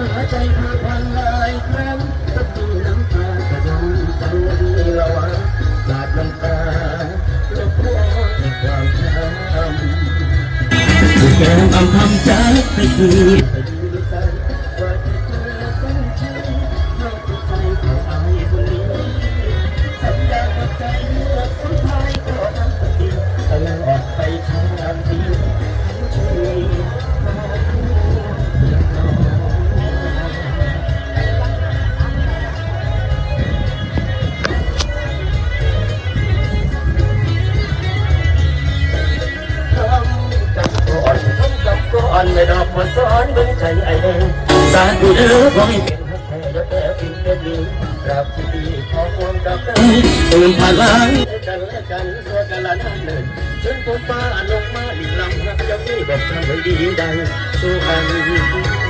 หัวใจเธอพันลายครั้งก็กิน้ำตากระดองจำวระวัาดน้ำตาแล้พววามช้ำแก้มอำทำใจไปคือ อนเลยดอกผัวซ้อนเบิ่งใจไอ้เด้งสาธุเด้อบ่ให้เป็นฮักแท้เด้อแต่พิมพ์เป็นลิกราบที่ดีขอความดอกเอ้ยตื่นพลังกันและกันสัวกันละนั่นเลยจนผมฟ้าอันลงมาอีกลำรักจะมีแบบทำให้ดีดังสู้กัน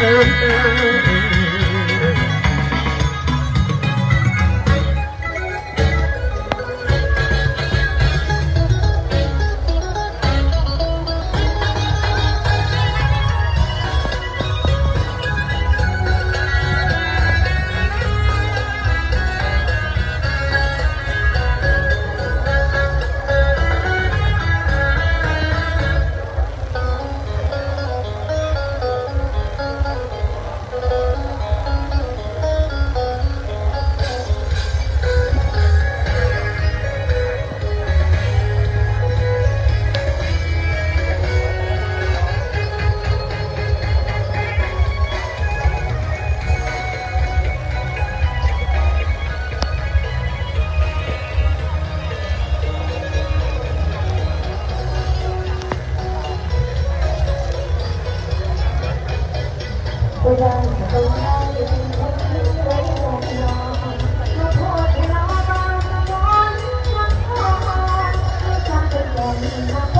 Yeah. Thank you.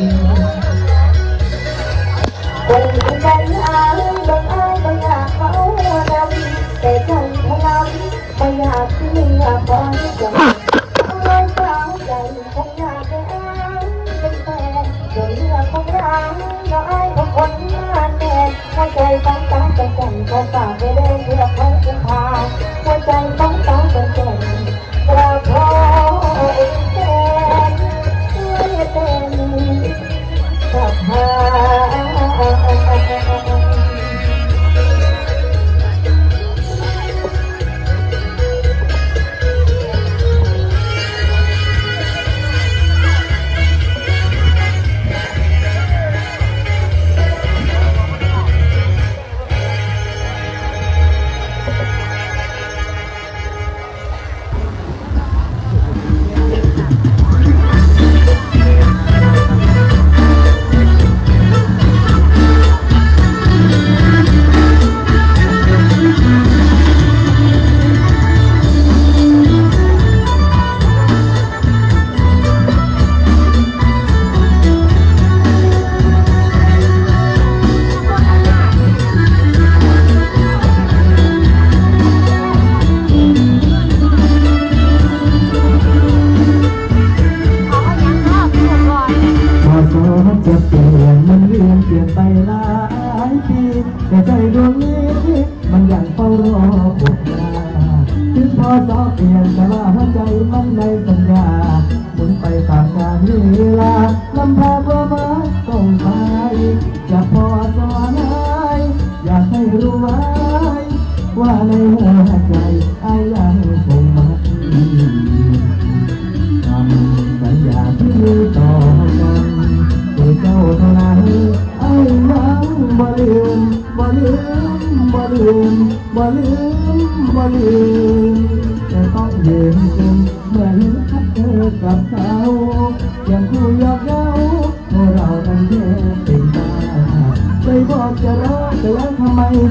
คนใจอายบางอายบางอยากเขาดำแต่ใจพลังบางอยากที่มีอาบอนใจเอาสาวใจคงอยากได้อายเป็นแฟนโดยเลือกของเราเราอายของคนมาแน่หัวใจต้องตามกันกันเขาฝากไปได้เพื่อเขาจะพา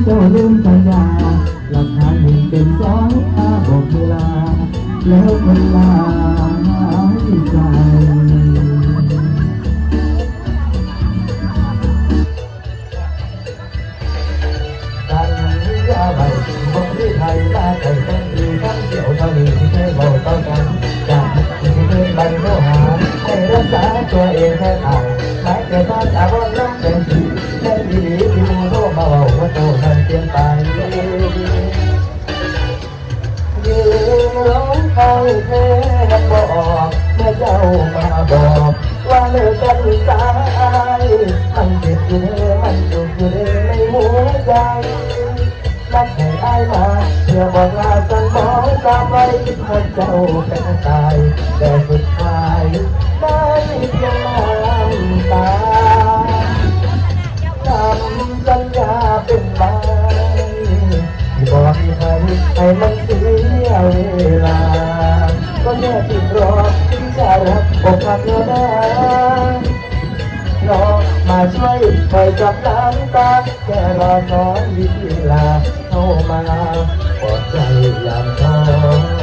เจ้าลืมสัญญาหลักฐานหนึ่งเป็นสองอาบอกเวลา แล้วคนลาหายใจการวิยาใบคนที่ไทยมาแต่ต้องดีทั้งเดี่ยวเท่านี้ที่เคยบอกต่อกันจากที่เคยบันโทหาให้รักษาตัวเองแค่ตายหมายแต่ตอนอาวัน ยืนร้องไห้แทบบอกเมื่อเจ้ามาบอกว่าเลิกกันสายมันเจ็บอยู่เด้อมันจุกอยู่เด้อในหัวใจนัดให้อายมาเพื่อบอกลาสั่งบอกตามไว้หัวเจ้าเป็นตายแต่สุดท้ายได้เพียงน้ำตา ให้มันเสียเวลา ก็แค่ติดรอที่จะรับอกหักแล้วนะรอมาช่วยคอยจับน้ำตาแค่รอสอนวิธีลาเข้ามาปลอดใจยามท้อ